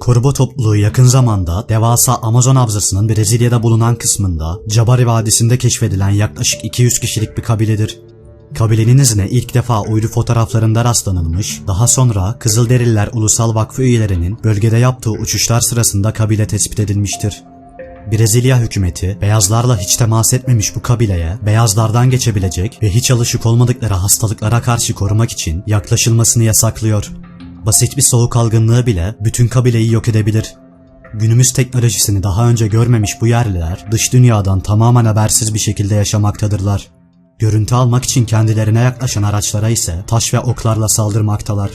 Koruma topluluğu yakın zamanda devasa Amazon havzasının Brezilya'da bulunan kısmında Jabari Vadisi'nde keşfedilen yaklaşık 200 kişilik bir kabiledir. Kabilenin izine ilk defa uydu fotoğraflarında rastlanılmış, daha sonra Kızılderililer Ulusal Vakfı üyelerinin bölgede yaptığı uçuşlar sırasında kabile tespit edilmiştir. Brezilya hükümeti beyazlarla hiç temas etmemiş bu kabileye beyazlardan geçebilecek ve hiç alışık olmadıkları hastalıklara karşı korumak için yaklaşılmasını yasaklıyor. Basit bir soğuk algınlığı bile bütün kabileyi yok edebilir. Günümüz teknolojisini daha önce görmemiş bu yerliler dış dünyadan tamamen habersiz bir şekilde yaşamaktadırlar. Görüntü almak için kendilerine yaklaşan araçlara ise taş ve oklarla saldırmaktalar.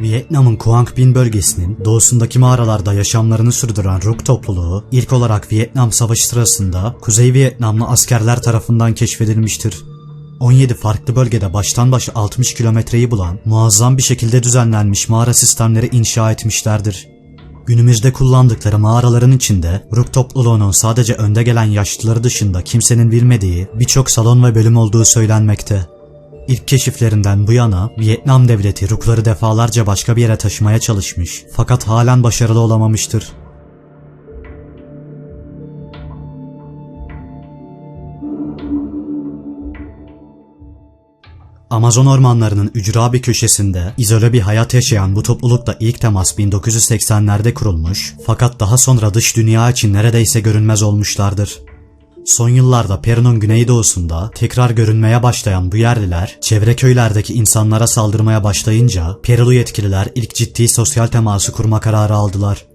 Vietnam'ın Quang Binh bölgesinin doğusundaki mağaralarda yaşamlarını sürdüren Rook topluluğu ilk olarak Vietnam Savaşı sırasında Kuzey Vietnamlı askerler tarafından keşfedilmiştir. 17 farklı bölgede baştan başa 60 kilometreyi bulan muazzam bir şekilde düzenlenmiş mağara sistemleri inşa etmişlerdir. Günümüzde kullandıkları mağaraların içinde Rook topluluğunun sadece önde gelen yaşlıları dışında kimsenin bilmediği birçok salon ve bölüm olduğu söylenmekte. İlk keşiflerinden bu yana Vietnam devleti Rook'ları defalarca başka bir yere taşımaya çalışmış fakat halen başarılı olamamıştır. Amazon ormanlarının ücra bir köşesinde izole bir hayat yaşayan bu toplulukla ilk temas 1980'lerde kurulmuş fakat daha sonra dış dünya için neredeyse görünmez olmuşlardır. Son yıllarda Peru'nun güneydoğusunda tekrar görünmeye başlayan bu yerliler, çevre köylerdeki insanlara saldırmaya başlayınca Perulu yetkililer ilk ciddi sosyal teması kurma kararı aldılar.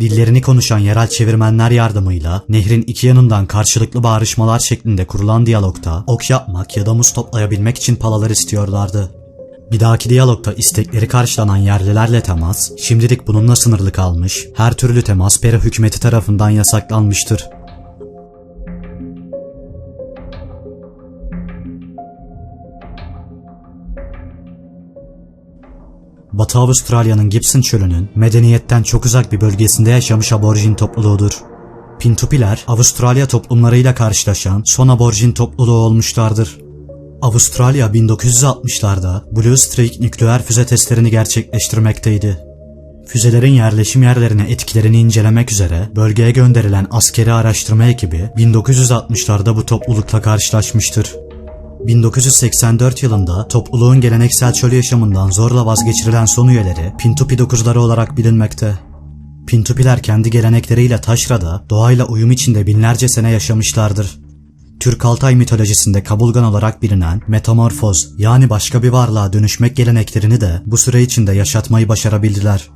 Dillerini konuşan yerel çevirmenler yardımıyla nehrin iki yanından karşılıklı bağrışmalar şeklinde kurulan diyalogta ok yapmak ya da muz toplayabilmek için palalar istiyorlardı. Bir dahaki diyalogta istekleri karşılanan yerlilerle temas, şimdilik bununla sınırlı kalmış, her türlü temas Peru hükümeti tarafından yasaklanmıştır. Batı Avustralya'nın Gibson çölünün medeniyetten çok uzak bir bölgesinde yaşamış aborjin topluluğudur. Pintupiler, Avustralya toplumlarıyla karşılaşan son aborjin topluluğu olmuşlardır. Avustralya 1960'larda Blue Streak nükleer füze testlerini gerçekleştirmekteydi. Füzelerin yerleşim yerlerine etkilerini incelemek üzere bölgeye gönderilen askeri araştırma ekibi 1960'larda bu toplulukla karşılaşmıştır. 1984 yılında topluluğun geleneksel çöl yaşamından zorla vazgeçirilen son üyeleri Pintupi dokuzları olarak bilinmekte. Pintupiler kendi gelenekleriyle taşrada doğayla uyum içinde binlerce sene yaşamışlardır. Türk Altay mitolojisinde kabulgan olarak bilinen metamorfoz yani başka bir varlığa dönüşmek geleneklerini de bu süre içinde yaşatmayı başarabildiler.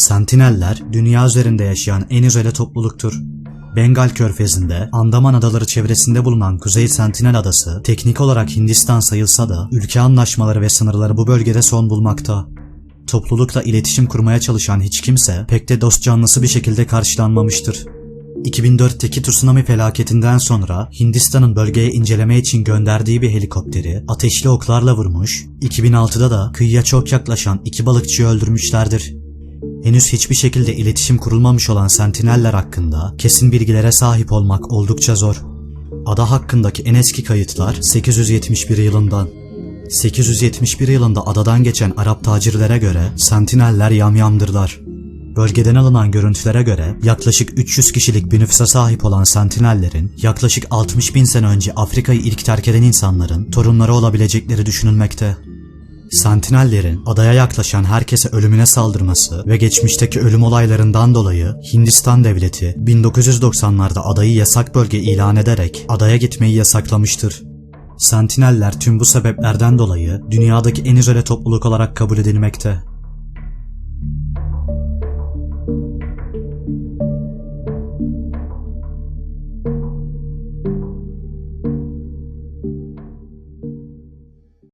Sentineller, dünya üzerinde yaşayan en izole topluluktur. Bengal körfezinde, Andaman adaları çevresinde bulunan Kuzey Sentinel adası, teknik olarak Hindistan sayılsa da, ülke anlaşmaları ve sınırları bu bölgede son bulmakta. Toplulukla iletişim kurmaya çalışan hiç kimse, pek de dost canlısı bir şekilde karşılanmamıştır. 2004'teki tsunami felaketinden sonra Hindistan'ın bölgeye inceleme için gönderdiği bir helikopteri ateşli oklarla vurmuş, 2006'da da kıyıya çok yaklaşan iki balıkçıyı öldürmüşlerdir. Henüz hiçbir şekilde iletişim kurulmamış olan sentineller hakkında kesin bilgilere sahip olmak oldukça zor. Ada hakkındaki en eski kayıtlar 871 yılından. 871 yılında adadan geçen Arap tacirlere göre sentineller yamyamdırlar. Bölgeden alınan görüntülere göre yaklaşık 300 kişilik bir nüfusa sahip olan sentinellerin yaklaşık 60 bin sene önce Afrika'yı ilk terk eden insanların torunları olabilecekleri düşünülmekte. Sentinellerin adaya yaklaşan herkese ölümüne saldırması ve geçmişteki ölüm olaylarından dolayı Hindistan devleti 1990'larda adayı yasak bölge ilan ederek adaya gitmeyi yasaklamıştır. Sentineller tüm bu sebeplerden dolayı dünyadaki en izole topluluk olarak kabul edilmekte.